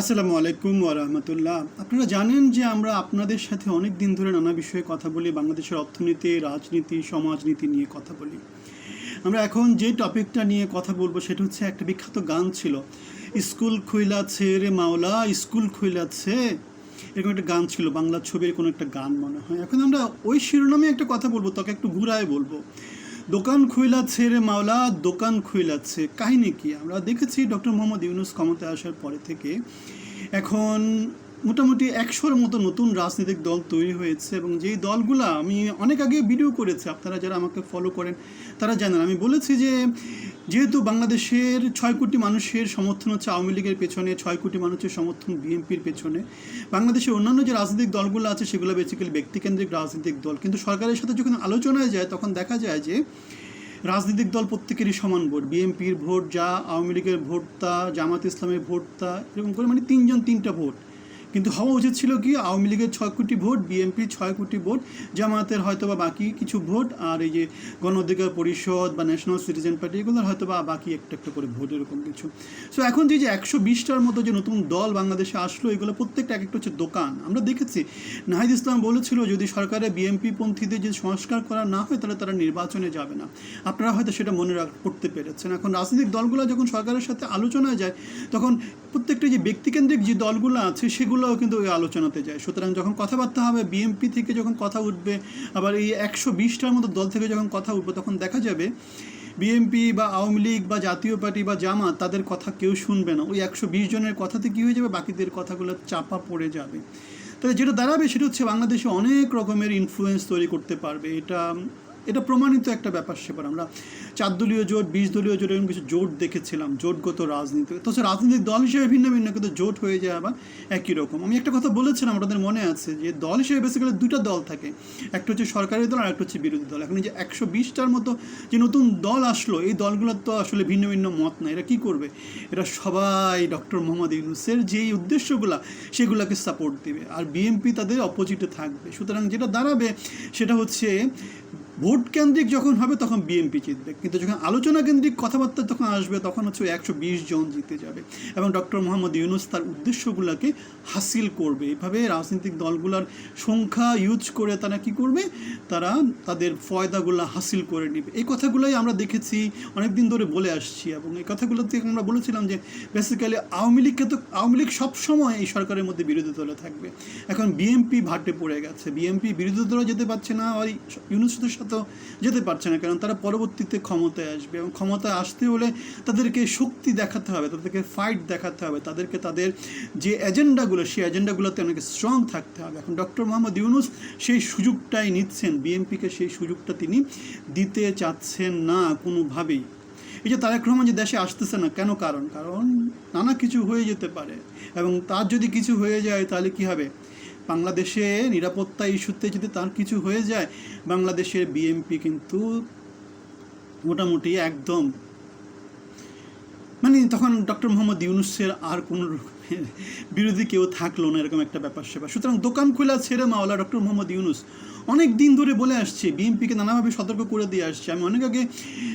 আসসালামু আলাইকুম ওরহমতুল্লাহ আপনারা জানেন যে আমরা আপনাদের সাথে অনেক দিন ধরে নানা বিষয়ে কথা বলি, বাংলাদেশের অর্থনীতি, রাজনীতি, সমাজনীতি নিয়ে কথা বলি। আমরা এখন যে টপিকটা নিয়ে কথা বলব সেটা হচ্ছে একটা বিখ্যাত গান ছিল। স্কুল খুইলাছে রে মাওলা, স্কুল খুইলাছে এরকম একটা গান ছিল, বাংলা ছবির কোনো একটা গান মনে হয়। এখন আমরা ওই শিরোনামে একটা কথা বলব, তোকে একটু ঘুরায় বলব। দোকান খুইলাছে রে মাওলা, দোকান খুইলাছে। কাহিনী কি? আমরা দেখেছি ডক্টর মোহাম্মদ ইউনুস ক্ষমতায় আসার পরে থেকে এখন মোটামুটি একশোর মতো নতুন রাজনৈতিক দল তৈরি হয়েছে এবং যেই দলগুলা আমি অনেক আগে ভিডিও করেছি, আপনারা যারা আমাকে ফলো করেন, তারা জানেন। আমি বলেছি যে, যেহেতু বাংলাদেশের ছয় কোটি মানুষের সমর্থন হচ্ছে আওয়ামী লীগের পেছনে, ছয় কোটি মানুষের সমর্থন বিএনপির পেছনে, বাংলাদেশের অন্যান্য যে রাজনৈতিক দলগুলো আছে, সেগুলো বেসিক্যালি ব্যক্তিকেন্দ্রিক রাজনৈতিক দল। কিন্তু সরকারের সাথে যখন আলোচনায় যায়, তখন দেখা যায় যে, রাজনৈতিক দল প্রত্যেকেরই সমান ভোট। বিএনপির ভোট যা, আওয়ামী লীগের ভোট তা, জামাত ইসলামের ভোট তা, এরকম করে মানে তিনজন তিনটা ভোট। কিন্তু হওয়া উচিত ছিল কি, আওয়ামী লীগের ছয় কোটি ভোট বিএনপির ছয় কোটি ভোট জামাতের হয়তো বা বাকি কিছু ভোট, আর এই যে গণ অধিকার পরিষদ বা ন্যাশনাল সিটিজেন পার্টি এগুলোর হয়তো বা বাকি একটা একটা করে ভোট এরকম কিছু। সো এখন যে যে একশো বিশটার মতো যে নতুন দল বাংলাদেশে আসলো, এগুলো প্রত্যেকটা এক একটা হচ্ছে দোকান। আমরা দেখেছি, নাহিদ ইসলাম বলেছিল, যদি সরকারের বিএনপি পন্থীদের যদি সংস্কার করা না হয়, তাহলে তারা নির্বাচনে যাবে না। আপনারা হয়তো সেটা মনে রাখ, করতে পেরেছেন। এখন রাজনৈতিক দলগুলো যখন সরকারের সাথে আলোচনায় যায়, তখন প্রত্যেকটা যে ব্যক্তিকেন্দ্রিক যে দলগুলো আছে সেগুলোও কিন্তু ওই আলোচনাতে যায়। সুতরাং যখন কথাবার্তা হবে বিএনপি থেকে যখন কথা উঠবে, আবার এই একশো বিশটার মতো দল থেকে যখন কথা উঠবে, তখন দেখা যাবে বিএনপি বা আওয়ামী লীগ বা জাতীয় পার্টি বা জামাত, তাদের কথা কেউ শুনবে না। ওই একশো বিশ জনের কথাতে কী হয়ে যাবে? বাকিদের কথাগুলো চাপা পড়ে যাবে। তাহলে যেটা দাঁড়াবে সেটা হচ্ছে বাংলাদেশে অনেক রকমের ইনফ্লুয়েন্স তৈরি করতে পারবে। এটা এটা প্রমাণিত একটা ব্যাপার সেবার। আমরা চার দলীয় জোট, বিশ দলীয় জোট এরকম কিছু জোট দেখেছিলাম, জোটগত রাজনীতি। তো সে রাজনৈতিক দল হিসেবে ভিন্ন ভিন্ন, কিন্তু জোট হয়ে যায় আবার একই রকম। আমি একটা কথা বলেছিলাম আপনাদের মনে আছে যে দল হিসেবে বেসিক্যালি দুটো দল থাকে। একটা হচ্ছে সরকারি দল আর একটা হচ্ছে বিরোধী দল। এখন যে একশো বিশটার মতো যে নতুন দল আসলো, এই দলগুলোর তো আসলে ভিন্ন ভিন্ন মত না এরা কী করবে? এরা সবাই ডক্টর মোহাম্মদ ইউনুসের যেই উদ্দেশ্যগুলো, সেগুলোকে সাপোর্ট দেবে। আর বিএনপি তাদের অপোজিটে থাকবে। সুতরাং যেটা দাঁড়াবে, সেটা হচ্ছে ভোট কেন্দ্রিক যখন হবে তখন বিএনপি জিতবে। কিন্তু যখন আলোচনা কেন্দ্রিক কথাবার্তা তখন আসবে, তখন হচ্ছে একশো বিশ জন জিতে যাবে। এবং ডক্টর মোহাম্মদ ইউনুস তার উদ্দেশ্যগুলোকে হাসিল করবে। এভাবে রাজনৈতিক দলগুলোর সংখ্যা ইউজ করে তারা কি করবে? তারা তাদের ফয়দাগুলো হাসিল করে নেবে। এই কথাগুলোই আমরা দেখেছি অনেক দিন ধরে বলে আসছি। এবং এই কথাগুলো থেকে আমরা বলেছিলাম যে বেসিক্যালি আওয়ামী লীগকে তো, আওয়ামী লীগ সবসময় এই সরকারের মধ্যে বিরোধী দলে থাকবে। এখন বিএনপি ভাটে পড়ে গেছে। বিএনপি বিরোধী দলে যেতে পারছে না। ওই ইউনুসের সাথেও যেতে পারছে না, কারণ তারা পরবর্তীতে ক্ষমতায় আসবে এবং ক্ষমতায় আসতে হলে তাদেরকে শক্তি দেখাতে হবে, তাদেরকে ফাইট দেখাতে হবে, তাদেরকে তাদের যে এজেন্ডাগুলো, সেই এজেন্ডাগুলোতে অনেক স্ট্রং থাকতে হবে। এখন ডক্টর মোহাম্মদ ইউনুস সেই সুযোগটাই নিচ্ছেন, বিএনপিকে সেই সুযোগটা তিনি দিতে চাচ্ছেন না কোনোভাবেই। এই যে তারেক রহমান যে দেশে আসতেছে না, কেন কারণ? কারণ নানা কিছু হয়ে যেতে পারে এবং তার যদি কিছু হয়ে যায় তাহলে কি হবে? বাংলাদেশে নিরাপত্তা ইস্যুতে যদি তার কিছু হয়ে যায়, বাংলাদেশের বিএমপি কিন্তু মোটামুটি একদম মানে তখন ডক্টর মোহাম্মদ ইউনুসের আর কোনো বিরোধী কেউ থাকল না, এরকম একটা ব্যাপার সেবা সুতরাং দোকান খোলা ছেড়ে মাওলা ডক্টর মোহাম্মদ ইউনুস। অনেক দিন ধরে বলে আসছে, বিএনপিকে নানাভাবে সতর্ক করে দিয়ে আসছে। আমি অনেক আগে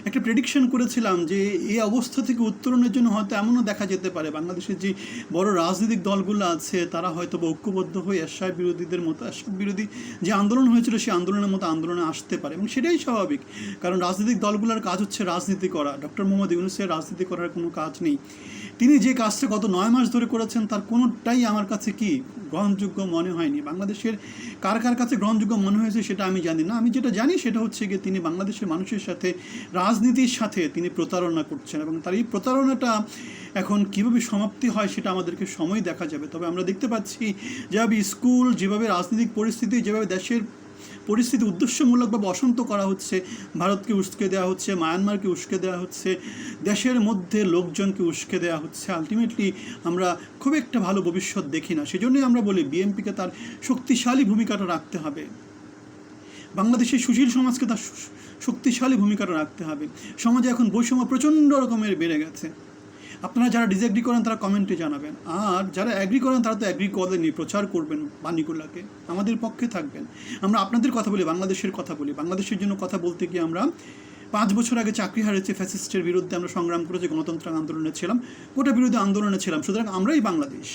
একটা প্রেডিকশন করেছিলাম যে এই অবস্থা থেকে উত্তরণের জন্য হয়তো এমনও দেখা যেতে পারে। বাংলাদেশের যে বড় রাজনৈতিক দলগুলো আছে, তারা হয়তো বা ঐক্যবদ্ধ হয়ে এরশাদ বিরোধীদের মতো, এরশাদ বিরোধী যে আন্দোলন হয়েছিল, সেই আন্দোলনের মতো আন্দোলনে আসতে পারে। এবং সেটাই স্বাভাবিক, কারণ রাজনৈতিক দলগুলোর কাজ হচ্ছে রাজনীতি করা। ডক্টর মোহাম্মদ ইউনুসের রাজনীতি করার কোনো কাজ নেই। তিনি যে কাজটা গত নয় মাস ধরে করেছেন, তার কোনোটাই আমার কাছে কি গ্রহণযোগ্য মনে হয়নি। বাংলাদেশের কার কার কাছে গ্রহণযোগ্য মনে হয়েছে সেটা আমি জানি না। আমি যেটা জানি সেটা হচ্ছে গিয়ে তিনি বাংলাদেশের মানুষের সাথে, রাজনীতির সাথে তিনি প্রতারণা করছেন এবং তার এই প্রতারণাটা এখন কীভাবে সমাপ্তি হয় সেটা আমাদেরকে সময় দেখা যাবে। তবে আমরা দেখতে পাচ্ছি, যেভাবে স্কুল, যেভাবে রাজনৈতিক পরিস্থিতি, যেভাবে দেশের পরিস্থিতি উদ্দেশ্যমূলকভাবে অসন্ত করা হচ্ছে, ভারতকে উস্কে দেওয়া হচ্ছে, মায়ানমারকে উস্কে দেওয়া হচ্ছে, দেশের মধ্যে লোকজনকে উস্কে দেওয়া হচ্ছে। আলটিমেটলি আমরা খুব একটা ভালো ভবিষ্যৎ দেখি না। সেজন্যই আমরা বলি বিএনপিকে তার শক্তিশালী ভূমিকাটা রাখতে হবে। বাংলাদেশের সুশীল সমাজকে তার শক্তিশালী ভূমিকাটা রাখতে হবে। সমাজে এখন বৈষম্য প্রচণ্ড রকমের বেড়ে গেছে। আপনারা যারা ডিসএগ্রি করেন, তারা কমেন্টে জানাবেন। আর যারা অ্যাগ্রি করেন, তারা তো অ্যাগ্রি করেনি প্রচার করবেন বাণীগুলাকে আমাদের পক্ষে থাকবেন। আমরা আপনাদের কথা বলি, বাংলাদেশের কথা বলি। বাংলাদেশের জন্য কথা বলতে গিয়ে আমরা পাঁচ বছর আগে চাকরি হারিয়েছে ফ্যাসিস্টের বিরুদ্ধে আমরা সংগ্রাম করেছি গণতন্ত্র আন্দোলনে ছিলাম গোটা বিরুদ্ধে আন্দোলনে ছিলাম। সুতরাং আমরাই বাংলাদেশ।